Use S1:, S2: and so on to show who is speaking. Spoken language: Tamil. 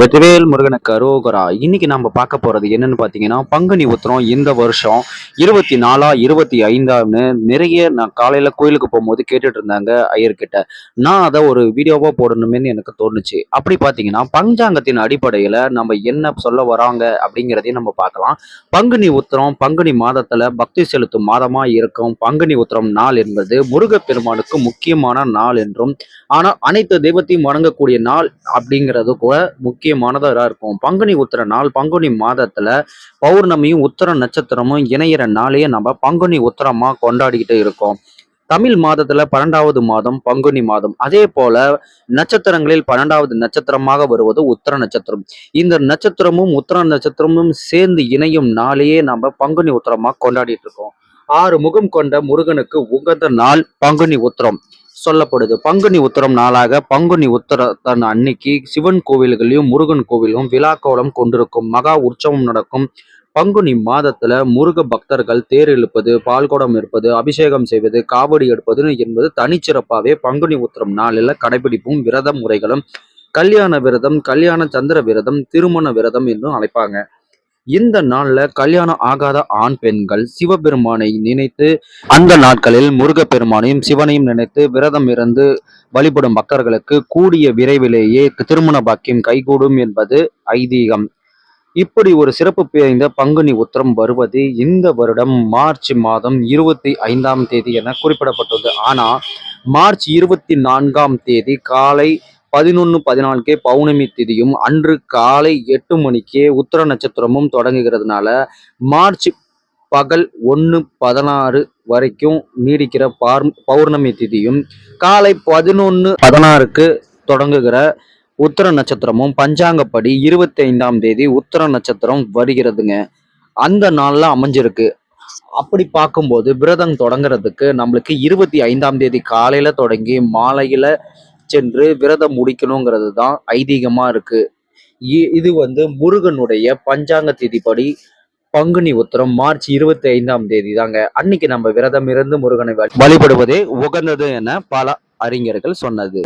S1: வெற்றிவேல் முருகனுக்கு அரோகரா. இன்னைக்கு நம்ம பார்க்க போறது என்னன்னு பார்த்தீங்கன்னா பங்குனி உத்திரம் இந்த வருஷம் இருபத்தி நாலா இருபத்தி ஐந்தாம்னு நிறைய நான் காலையில கோயிலுக்கு போகும்போது கேட்டுட்டு இருந்தாங்க ஐயர்கிட்ட. நான் அதை ஒரு வீடியோவா போடணுமேன்னு எனக்கு தோணுச்சு. அப்படி பாத்தீங்கன்னா பஞ்சாங்கத்தின் அடிப்படையில நம்ம என்ன சொல்ல வராங்க அப்படிங்கிறதையும் நம்ம பார்க்கலாம். பங்குனி உத்திரம் பங்குனி மாதத்துல பக்தி செலுத்தும் மாதமா இருக்கும். பங்குனி உத்திரம் நாள் என்பது முருகப்பெருமானுக்கு முக்கியமான நாள் என்றும் ஆனா அனைத்து தெய்வத்தையும் வணங்கக்கூடிய நாள் அப்படிங்கிறது கூட முக்கியமானதா இருக்கும். பங்குனி உத்திர நாள் பங்குனி மாதத்துல பௌர்ணமியும் உத்தர நட்சத்திரமும் இணையிற நாளையே நம்ம பங்குனி உத்திரமா கொண்டாடிக்கிட்டு இருக்கோம். தமிழ் மாதத்துல பன்னெண்டாவது மாதம் பங்குனி மாதம். அதே போல நட்சத்திரங்களில் பன்னெண்டாவது நட்சத்திரமாக வருவது உத்தர நட்சத்திரம். இந்த நட்சத்திரமும் உத்தர நட்சத்திரமும் சேர்ந்து இணையும் நாளையே நம்ம பங்குனி உத்திரமா கொண்டாடிட்டு இருக்கோம். ஆறு முகம் கொண்ட முருகனுக்கு உகந்த நாள் பங்குனி உத்திரம். சொல்லப்படுது. பங்குனி உத்திரம் நாளாக பங்குனி உத்தரத்தன் அன்னைக்கு சிவன் கோவில்களையும் முருகன் கோவிலும் விழாக்கோலம் கொண்டிருக்கும். மகா உற்சவம் நடக்கும். பங்குனி மாதத்துல முருக பக்தர்கள் தேர் இழுப்பது பால்குடம் இருப்பது அபிஷேகம் செய்வது காவடி எடுப்பது என்பது தனிச்சிறப்பாகவே பங்குனி உத்தரம் நாளில் கடைபிடிப்பும் விரத முறைகளும் கல்யாண விரதம் கல்யாண சந்திர விரதம் திருமண விரதம் என்றும் அழைப்பாங்க. இந்த நாள்ல கல்யாணம் ஆகாத ஆண் பெண்கள் சிவபெருமானை நினைத்து அந்த நாட்களில் முருகப்பெருமானையும் சிவனையும் நினைத்து விரதம் இருந்து வழிபடும் பக்தர்களுக்கு கூடிய விரைவிலேயே திருமண பாக்கியம் கைகூடும் என்பது ஐதீகம். இப்படி ஒரு சிறப்பு வாய்ந்த பங்குனி உத்திரம் வருவது இந்த வருடம் மார்ச் மாதம் இருபத்தி ஐந்தாம் தேதி என குறிப்பிடப்பட்டது ஆனால் மார்ச் இருபத்தி நான்காம் தேதி காலை பதினொன்று பதினாலுக்கே பௌர்ணமி திதியும் அன்று காலை எட்டு மணிக்கே உத்தர நட்சத்திரமும் தொடங்குகிறதுனால மார்ச் பகல் ஒன்று பதினாறு வரைக்கும் நீடிக்கிற பார் பௌர்ணமி திதியும் காலை பதினொன்று பதினாறுக்கு தொடங்குகிற உத்தர நட்சத்திரமும் பஞ்சாங்கப்படி இருபத்தி ஐந்தாம் தேதி உத்தர நட்சத்திரம் வருகிறதுங்க. அந்த நாளில் அமைஞ்சிருக்கு. அப்படி பார்க்கும்போது விரதம் தொடங்குறதுக்கு நம்மளுக்கு இருபத்தி ஐந்தாம் தேதி காலையில் தொடங்கி மாலையில் சென்று விரதம் முடிக்கணுங்கிறது தான் ஐதீகமா இருக்கு. இது வந்து முருகனுடைய பஞ்சாங்க திதிப்படி பங்குனி உத்தரம் மார்ச் இருபத்தி ஐந்தாம் தேதி தாங்க அன்னைக்கு நம்ம விரதம் இருந்து முருகனை வழி- வழிபடுவதே உகந்தது என பல அறிஞர்கள் சொன்னது.